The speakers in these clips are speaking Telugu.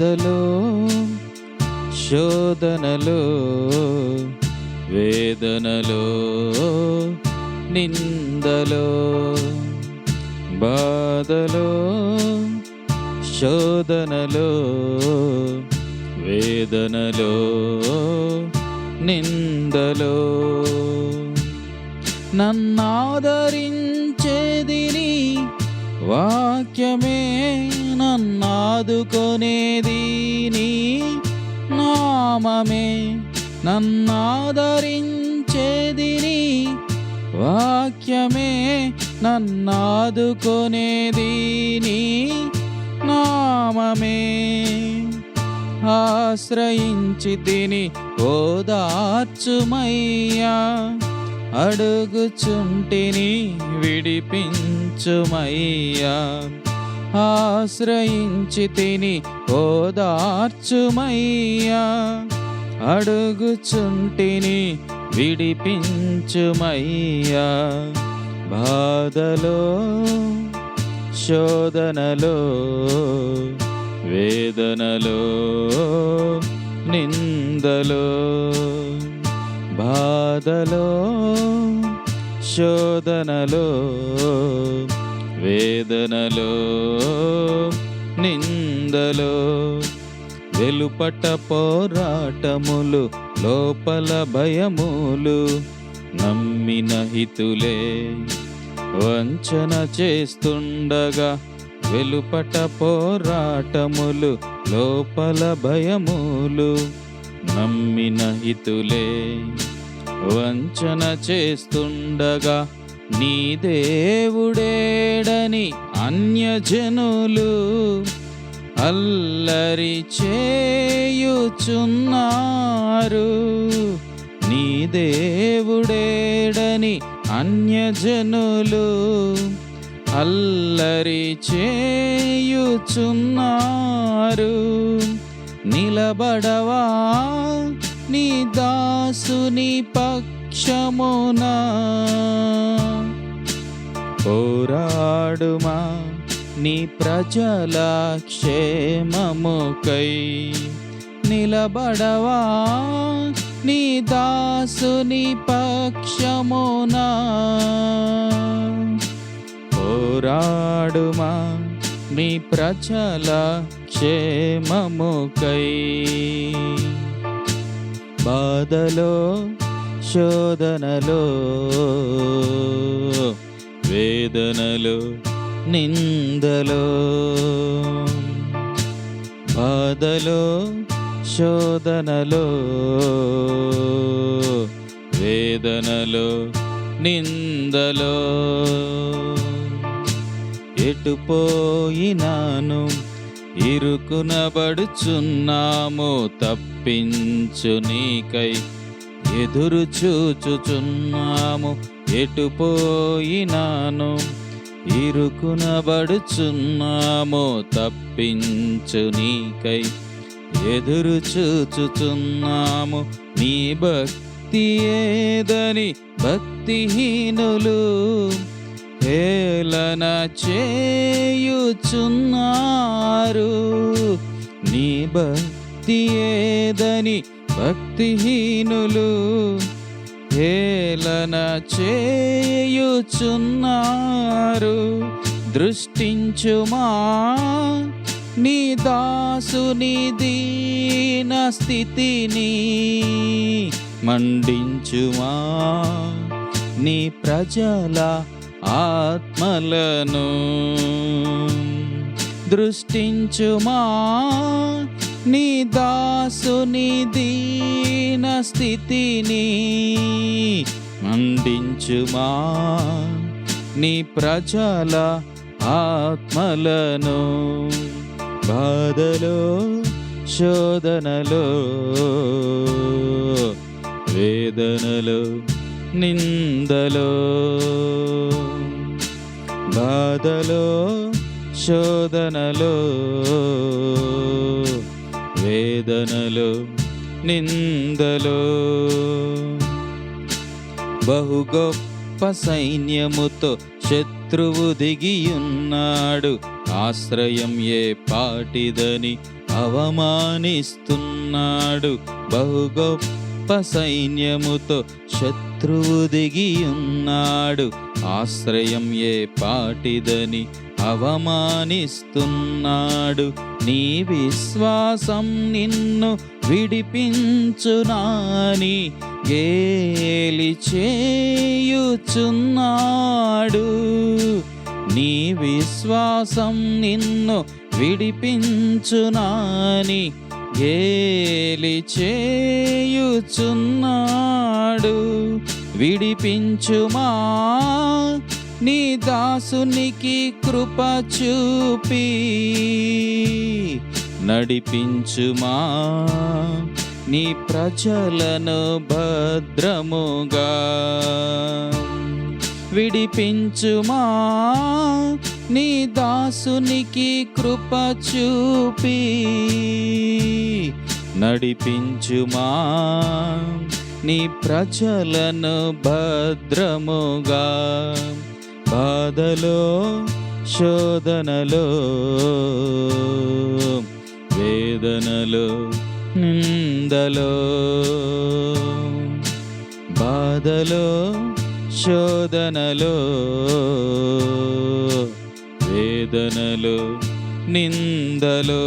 బాధలో శోధనలో వేదనలో నిందలో బాధలో శోధనలో వేదనలో నిందలో. నన్నాదరించేదిని వాక్యమే నన్నా ఆదుకునేది నీ నామమే. నన్నాదరించేదిని వాక్యమే. నన్నాదుకునేది నీ నామమే. ఆశ్రయించి తిని ఓదార్చుమయ్యా. అడుగుచుంటిని విడిపించుమయ్యా. ఆశ్రయించి తిని ఓదార్చుమయ్యా అడుగుచుంటిని విడిపించుమయ్యా. బాధలో శోధనలో వేదనలో నిందలో బాధలో శోధనలో వేదనలో నిందలో వెలుపట పోరాటములు లోపల భయములు నమ్మిన హితులే. వంచన చేస్తుండగా వెలుపట పోరాటములు లోపల భయములు నమ్మిన హితులే. వంచన చేస్తుండగా నీ దేవుడేడని అన్యజనులు అల్లరి చేయుచున్నారు. నీ దేవుడేడని అన్యజనులు అల్లరి చేయుచున్నారు. నిలబడవా నీ దాసుని పక్షమునా పోరాడుమా నీ ప్రజల క్షేమముకై నిలబడవా నీ దాసుని పక్షమున. పోరాడుమా నీ ప్రజల క్షేమముకై బాధలో శోధనలో వేదనలో నిందలో బాధలో శోధనలో వేదనలో నిందలో ఎటుపోయినాను ఇరుకునబడుచున్నాము తప్పించు నీకై ఎదురు చూచుచున్నాము ఎటు పోయినాను ఇరుకునబడుచున్నాము తప్పించు నీకై. ఎదురు చూచుచున్నాము నీ భక్తి ఏదని భక్తిహీనులు హేళన చేయుచున్నారు. నీ భక్తి ఏదని భక్తిహీనులు హేళన చేయుచున్నారు. దృష్టించుమా నీ దాసుని దీన స్థితిని మండించుమా నీ ప్రజల ఆత్మలను దృష్టించుమా నీ దాసుని దీన స్థితిని అందించుమా నీ ప్రజల ఆత్మలను బాధలో శోధనలో వేదనలో నిందలో బాధలో శోధనలో నిందలో. బహు గొప్ప సైన్యముతో శత్రువు దిగియున్నాడు. ఆశ్రయం ఏ పాటిదని అవమానిస్తున్నాడు. బహు గొప్ప సైన్యముతో శత్రువు దిగియున్నాడు. ఆశ్రయం ఏ పాటిదని అవమానిస్తున్నాడు. నీ విశ్వాసం నిన్ను విడిపించునాని గేలి చేయుచున్నాడు నీ విశ్వాసం నిన్ను విడిపించునాని గేలి చేయుచున్నాడు విడిపించుమా నీ దాసునికి కృప చూపి నడిపించుమా? నీ ప్రజలను భద్రముగా విడిపించుమా? నీ దాసునికి కృప చూపి నడిపించుమా? నీ ప్రజలను భద్రముగా బాధలో శోధనలో వేదనలో నిందలో బాధలో శోధనలో వేదనలో నిందలో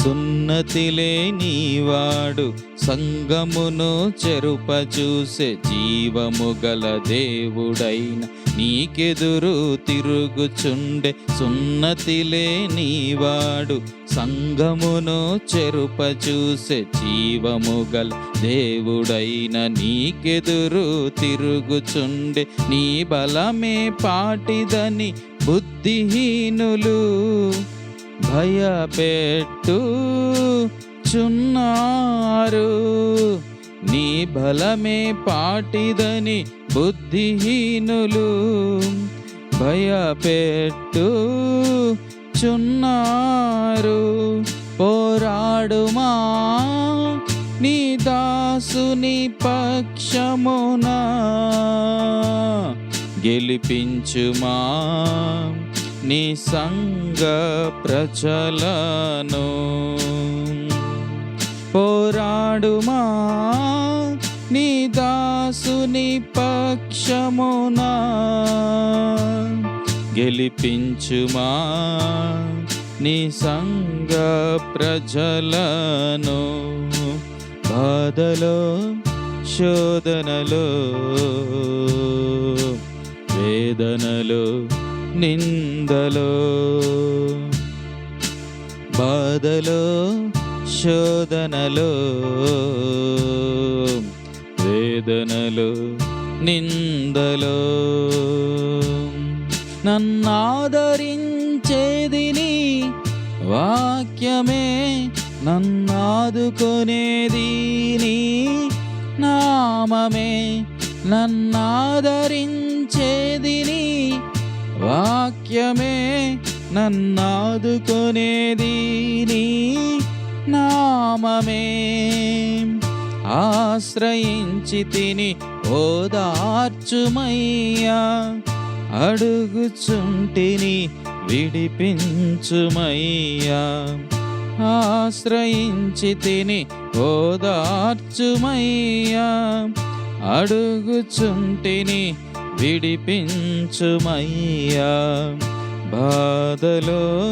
సున్నతిలే నీవాడు సంగమును చెరుపచూసే జీవము గల దేవుడైన నీకెదురు తిరుగుచుండే సున్నతిలే నీవాడు సంగమును చెరుపచూసే జీవము గల దేవుడైన నీకెదురు తిరుగుచుండే నీ బలమే పాటిదని బుద్ధిహీనులు భయపెట్టు చున్నారు నీ బలమే పాటిదని బుద్ధిహీనులు భయపెట్టు చున్నారు పోరాడుమా నీ దాసుని పక్షమున గెలిపించుమా నీ సంగ ప్రచలను. పోరాడుమా? నీ దాసుని పక్షమునా? గెలిపించుమా? నీ సంగ ప్రజలను? బాధలో శోధనలో? వేదనలో నిందలో? బాధలో శోధనలో వేదనలో నిందలో నన్నాదరించేది నీ వాక్యమే నన్నాదుకునేది నీ నామమే నన్నాదరించేది నీ వాక్యమే నన్నాదుకునేది నీ నామమే ఆశ్రయించి తిని ఓదార్చుమయ్యా. అడుగుచుంటిని విడిపించుమయ్యా. ఆశ్రయించి తిని ఓదార్చుమయ్యా. అడుగుచుంటిని విడిపించుమయ్యా. బాధలో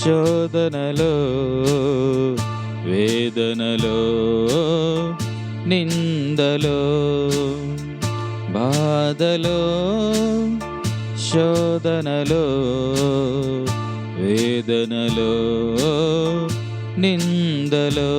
శోధనలో వేదనలో నిందలో బాధలో శోధనలో వేదనలో నిందలో.